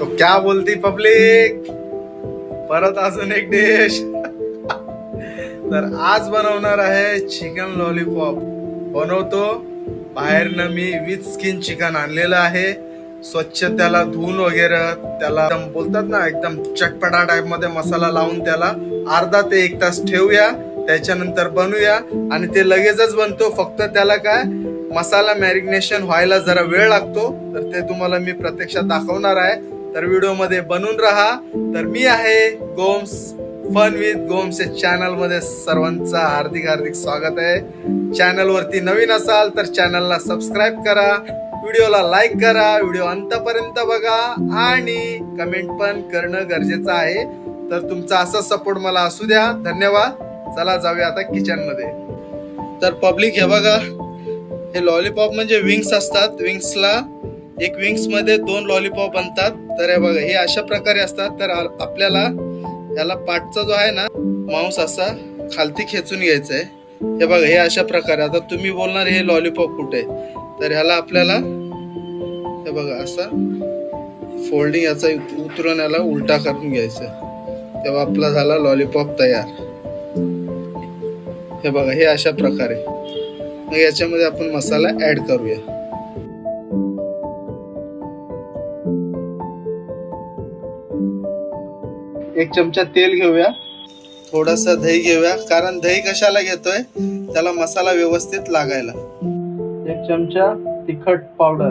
तो क्या बोलती पब्लिक? परत अजून एक डिश तर आज बनवणार आहे चिकन लॉलीपॉप बनवतो. बाहेरनं मी विथ स्किन चिकन आणलेलं आहे. स्वच्छ त्याला धुवून वगैरे त्याला एकदम बोलतात ना एकदम चटपटा टाईपमध्ये मसाला लावून त्याला अर्धा ते एक तास ठेवूया. त्याच्यानंतर बनवूया. आणि ते लगेचच बनतो. फक्त त्याला काय? मसाला मॅरिनेशन व्हायला जरा वेळ लागतो. तर ते तुम्हाला मी प्रत्यक्षात दाखवणार आहे. तर व्हिडिओमध्ये बनून राहा. तर मी आहे गोम्स फन विथ गोम्स या चॅनलमध्ये सर्वांचं हार्दिक हार्दिक स्वागत आहे. चॅनलवरती नवीन असाल तर चॅनलला सबस्क्राईब करा. व्हिडिओला लाईक करा. व्हिडिओ अंतपर्यंत बघा. आणि कमेंट पण करणं गरजेचं आहे. तर तुमचा असा सपोर्ट मला असू द्या. धन्यवाद. चला जाऊया आता किचनमध्ये तर पब्लिक हे बघा. हे लॉलीपॉप म्हणजे विंग्स असतात. विंग्सला एक विंग्समध्ये दोन लॉलीपॉप बनतात तर हे बघा हे अशा प्रकारे असतात. तर आपल्याला याला पाठचा जो आहे ना मांस असा खालती खेचून घ्यायचा आहे हे बघा हे अशा प्रकारे. आता तुम्ही बोलणार हे लॉलीपॉप कुठे? आहे? तर ह्याला आपल्याला हे बघा असा फोल्डिंग याचा उतरून याला उलटा करून घ्यायचा तेव्हा आपला झाला लॉलीपॉप तयार. हे बघा हे अशा प्रकारे. मग याच्यामध्ये आपण मसाला ऍड करूया. एक चमचा तेल घेऊया. थोडासा दही घेऊया. कारण दही कशाला घेतोय? त्याला मसाला व्यवस्थित लागायला. एक चमचा तिखट पावडर.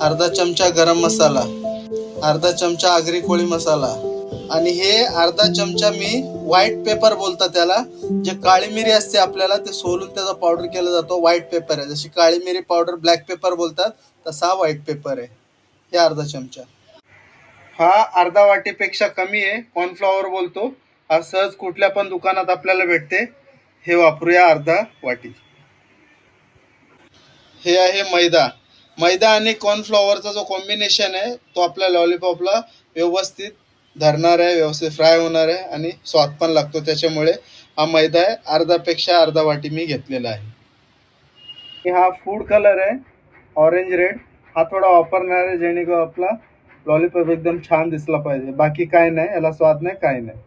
अर्धा चमचा गरम मसाला. अर्धा चमचा आगरी कोळी मसाला. आणि हे अर्धा चमचा मी व्हाईट पेपर बोलतात त्याला. जे काळी मिरी असते आपल्याला ते सोलून त्याचा पावडर केला जातो. व्हाईट पेपर आहे. जशी काळी मिरी पावडर ब्लॅक पेपर बोलतात तसा व्हाईट पेपर आहे. हे अर्धा चमचा. हा अर्धा वाटीपेक्षा कमी आहे. कॉर्नफ्लॉवर बोलतो. हा सहज कुठल्या पण दुकानात आपल्याला भेटते. हे वापरूया अर्धा वाटी. हे आहे मैदा. मैदा आणि कॉर्नफ्लॉवरचा जो कॉम्बिनेशन आहे तो आपल्या लॉलीपॉपला व्यवस्थित धरणार आहे व्यवस्थित फ्राय होणार आहे आणि स्वाद पण लागतो. त्याच्यामुळे हा मैदा आहे. अर्धापेक्षा अर्धा वाटी मी घेतलेला आहे. हा फूड कलर आहे. ऑरेंज रेड हा थोडा वापरणार आहे जेणेकरून आपला लॉलीपॉप एकदम छान दिसला पाहिजे. बाकी काय नाही याला स्वाद नाही काय नाही.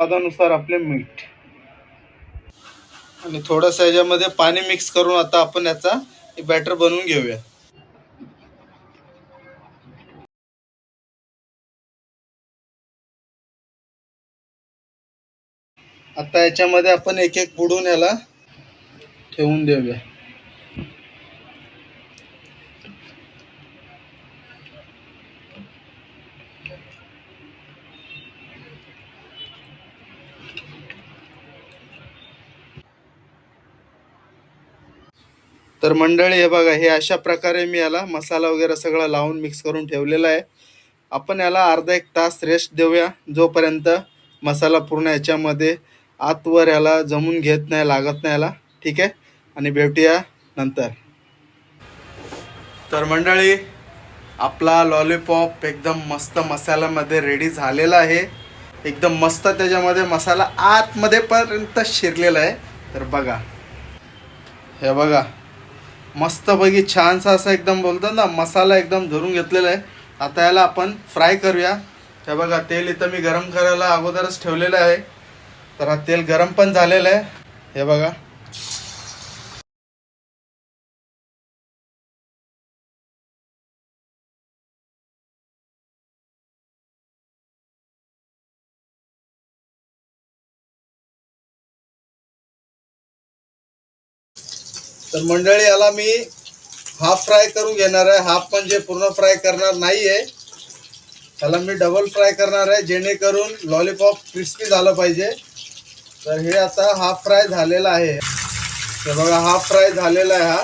स्वादानुसार आपले मीठ आणि थोडंसं याच्यामध्ये पाणी मिक्स करून आता आपण याचा बॅटर बनवून घेऊया. आता याच्यामध्ये आपण एक एक बुडून याला ठेवून देऊया. तर मंडळी हे बघा हे अशा प्रकारे मी याला मसाला वगैरे सगळं लावून मिक्स करून ठेवलेला आहे. आपण याला अर्धा एक तास रेस्ट देऊया. जोपर्यंत मसाला पूर्ण याच्यामध्ये आतवर याला जमून घेत नाही लागत नाही याला. ठीक आहे? आणि भेटूया नंतर. तर मंडळी आपला लॉलीपॉप एकदम मस्त मसाल्यामध्ये रेडी झालेला आहे. एकदम मस्त त्याच्यामध्ये मसाला आतमध्ये पर्यंत शिरलेला आहे. तर बघा. हे बघा. मस्तपैकी छानसा असं एकदम बोलतात ना मसाला एकदम धरून घेतलेला आहे. आता याला आपण फ्राय करूया. हे बघा तेल इथं मी गरम करायला अगोदरच ठेवलेलं आहे. तर हा तेल गरम पण झालेलं आहे. हे बघा. तर मंडळी याला मी हाफ फ्राय करून घेणार आहे. हाफ म्हणजे पूर्ण फ्राय करणार नाही आहे त्याला मी डबल फ्राय करणार आहे जेणेकरून लॉलीपॉप क्रिस्पी झालं पाहिजे. तर हे आता हाफ फ्राय झालेला आहे. तर बघा हाफ फ्राय झालेला आहे हा.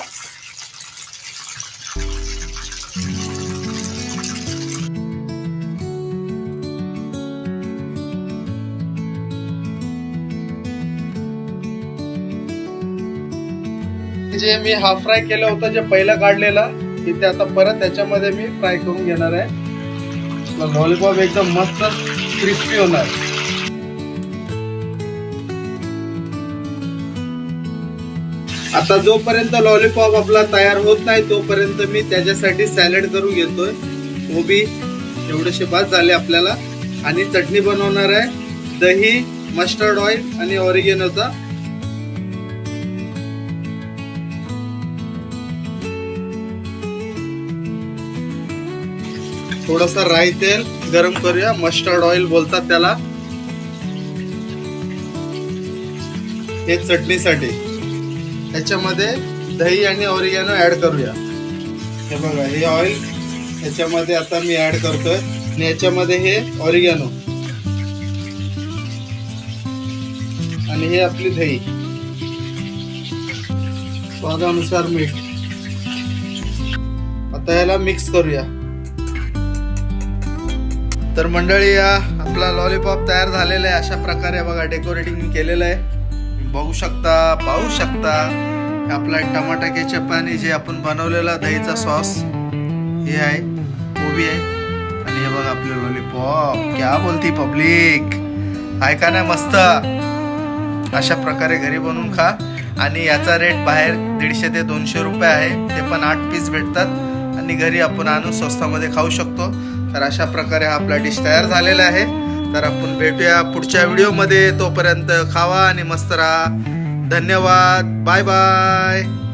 जे मी हाफ फ्राय केलं होतं जे पहिलं काढलेलं ते आता परत त्याच्यामध्ये मी फ्राय करून घेणार आहे. लॉलीपॉप एकदम मस्त क्रिस्पी होणार. आता जोपर्यंत लॉलीपॉप आपला तयार होत नाही तोपर्यंत मी त्याच्यासाठी सॅलड करून घेतोय. कोबी एवढेसे बाद झाले आपल्याला. आणि चटणी बनवणार आहे. दही मस्टर्ड ऑइल आणि ऑरिगेनोचा थोडासा राई तेल गरम करूया. मस्टर्ड ऑइल बोलतात त्याला. हे चटणीसाठी. त्याच्यामध्ये दही आणि ओरिगॅनो ऍड करूया. हे बघा हे ऑइल याच्यामध्ये आता मी ऍड करतोय आणि याच्यामध्ये हे ऑरिगॅनो आणि हे आपली दही. स्वादानुसार मीठ. आता याला मिक्स करूया. तर मंडळी या आपला लॉलीपॉप तयार झालेला आहे. अशा प्रकारे बघा डेकोरेटिंग केलेलं आहे. बघू शकता पाहू शकता. आपला टमाटा केचप आणि जे आपण बनवलेला दहीचा सॉस हे आहे कोबी आहे. आणि हे बघा आपले लॉलीपॉप क्या बोलती पब्लिक ऐका ना मस्त? अशा प्रकारे घरी बनवून खा. आणि याचा रेट बाहेर दीडशे ते दोनशे रुपये आहे. ते पण आठ पीस भेटतात. आणि घरी आपण आणून स्वस्तामध्ये खाऊ शकतो. तर अशा प्रकारे हा आपला डिश तयार झालेला आहे. तर आपण भेटूया पुढच्या व्हिडिओमध्ये तोपर्यंत खावा आणि मस्त राहा. धन्यवाद. Bye bye